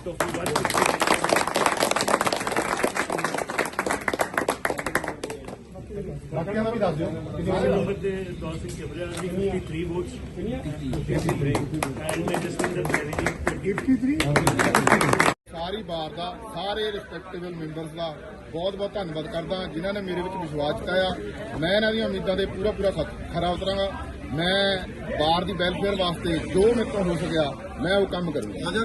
Out of 160 ਬਾਕੀਆਂ ਦਾ ਵੀ ਦੱਸ ਦਿਓ ਨੰਬਰ ਤੇ ਦੌਲ ਸਿੰਘ ਚਬਰਿਆ ਦੀ 53 ਵੋਟਸ 53 ਐਂਡ ਮੈਂ ਜਸਵਿੰਦਰ ਜੀ 83 ਸਾਰੀ ਬਾਰ ਦਾ, ਸਾਰੇ ਰਿਸਪੈਕਟੇਬਲ ਮੈਂਬਰਸ ਦਾ ਬਹੁਤ ਬਹੁਤ ਧੰਨਵਾਦ ਕਰਦਾ ਜਿਨ੍ਹਾਂ ਨੇ ਮੇਰੇ ਵਿੱਚ ਵਿਸ਼ਵਾਸ ਜਤਾਇਆ। ਮੈਂ ਇਹਨਾਂ ਦੀਆਂ ਉਮੀਦਾਂ ਦੇ ਪੂਰਾ ਪੂਰਾ ਖਰਾ ਉਤਰਾਂਗਾ। ਮੈਂ ਬਾਰ ਦੀ ਵੈਲਫੇਅਰ ਵਾਸਤੇ ਜੋ ਮੇਰੇ ਤੋਂ ਹੋ ਸਕਿਆ, ਮੈਂ ਉਹ ਕੰਮ ਕਰੂੰਗਾ।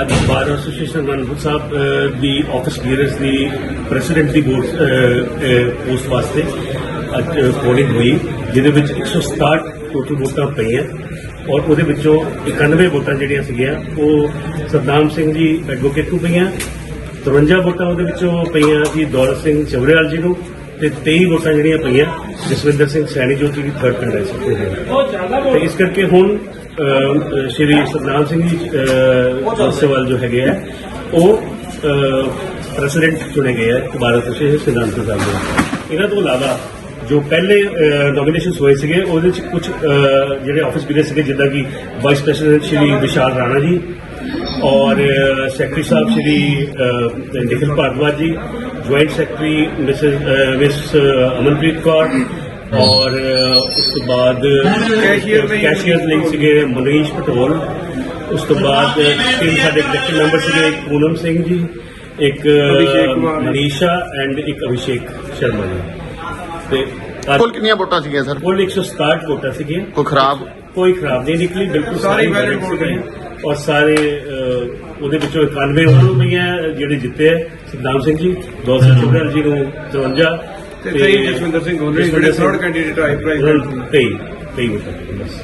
ਅੱਜ ਬਾਰ ਐਸੋਸੀਏਸ਼ਨ ਰਣਪੁਰ ਸਾਹਿਬ ਦੀ ਆਫਿਸ ਕਲੀਅਰੈਂਸ ਦੀ ਪ੍ਰੈਜ਼ੀਡੈਂਟ ਦੀ ਬੋਰਡ ਪੋਸਟ ਵਾਸਤੇ ਅੱਜ ਪੋਲਿੰਗ ਹੋਈ ਜਿਹਦੇ ਵਿੱਚ 167 ਟੋਟਲ ਵੋਟਾਂ ਪਈਆਂ ਔਰ ਉਹਦੇ ਵਿੱਚੋਂ 91 ਵੋਟਾਂ ਜਿਹੜੀਆਂ ਸੀਗੀਆਂ ਉਹ ਸਰਦਾਮ ਸਿੰਘ ਜੀ ਐਡਵੋਕੇਟ ਨੂੰ ਪਈਆਂ? 53 ਵੋਟਾਂ ਉਹਦੇ ਵਿੱਚੋਂ ਪਈਆਂ ਜੀ ਦੌਲਤ ਸਿੰਘ ਚਵਰੇਵਾਲ ਜੀ ਨੂੰ ਤੇ 23 ਵੋਟਾਂ ਜਿਹੜੀਆਂ ਪਈਆਂ ਜਸਵਿੰਦਰ ਸਿੰਘ ਸੈਣੀ ਜੋ ਕਿ ਥਰਡ ਕੰਟੈਸਟ ਤੇ ਇਸ ਕਰਕੇ ਹੁਣ ਸ਼੍ਰੀ ਸਰਦਾਮ ਸਿੰਘ ਜੀ ਜੋਸੇਵਾਲ ਜੋ ਹੈਗੇ ਆ ਉਹ ਪ੍ਰੈਜ਼ੀਡੈਂਟ ਚੁਣੇ ਗਏ ਆ ਭਾਰਤ ਐਸੋਸੀਏਸ਼ਨ ਸਿਧਾਂਤ ਸਾਹਿਬ ਦੇ। ਇਹਨਾਂ ਤੋਂ ਇਲਾਵਾ ਜੋ ਪਹਿਲੇ ਨੋਮੀਨੇਸ਼ਨਸ ਹੋਏ ਸੀਗੇ ਉਹਦੇ ਚ ਕੁਝ ਜਿਹੜੇ ਆਫਿਸ ਵੀਰੇ ਸੀਗੇ ਜਿੱਦਾਂ ਕਿ ਵਾਈਸ ਪ੍ਰੈਜ਼ੀਡੈਂਟ ਸ਼੍ਰੀ ਵਿਸ਼ਾਲ ਰਾਣਾ ਜੀ ਔਰ ਸੈਕਟਰੀ ਸਾਹਿਬ Shri Nikhil Bhardwaj ji joint secretary miss Amanpreet Kaur ਔਰ ਉਸ ਤੋਂ ਬਾਅਦ ਕੈਸ਼ੀਅਰ ਲਈ ਸੀਗੇ ਮਨੀਸ਼ ਪਟੋਲ ਉਸ ਤੋਂ ਬਾਅਦ ਤਿੰਨ ਸਾਡੇ ਕਲੈਕਟਿਵ ਮੈਂਬਰ ਸੀਗੇ ਇੱਕ ਪੂਨਮ ਸਿੰਘ ਜੀ ਇੱਕ ਮਨੀਸ਼ਾ ਐਂਡ ਇੱਕ ਅਭਿਸ਼ੇਕ ਸ਼ਰਮਾ ਜੀ। ਤੇ ਕੁੱਲ ਕਿੰਨੀਆਂ ਵੋਟਾਂ ਸੀਗੀਆਂ ਸਰ? ਕੁੱਲ 167 ਵੋਟਾਂ ਸੀਗੀਆਂ। ਕੋਈ ਖਰਾਬ? ਕੋਈ ਖਰਾਬ ਨਹੀਂ ਨਿਕਲੀ ਬਿਲਕੁਲ ਸਾਰੇ ਵੈਲਿਡ ਸੀਗੇ। ਔਰ ਸਾਰੇ ਉਹਦੇ ਵਿੱਚੋਂ 91 ਉਹਨਾਂ ਪਈਆਂ ਜਿਹੜੇ ਜਿੱਤੇ ਆ ਸਰਦਾਮ ਸਿੰਘ ਜੀ ਦੋਸਤ ਚੁਗਲ ਜੀ ਨੂੰ 53 ਤੇ 23 ਜਸਵਿੰਦਰ ਸਿੰਘ ਗੋਲੇ ਜਿਹੜੇ ਥਰਡ ਕੈਂਡੀਡੇਟ ਆਏ ਪ੍ਰਾਈਜ਼ 23 23 ਵੋਟਾਂ ਬਸ।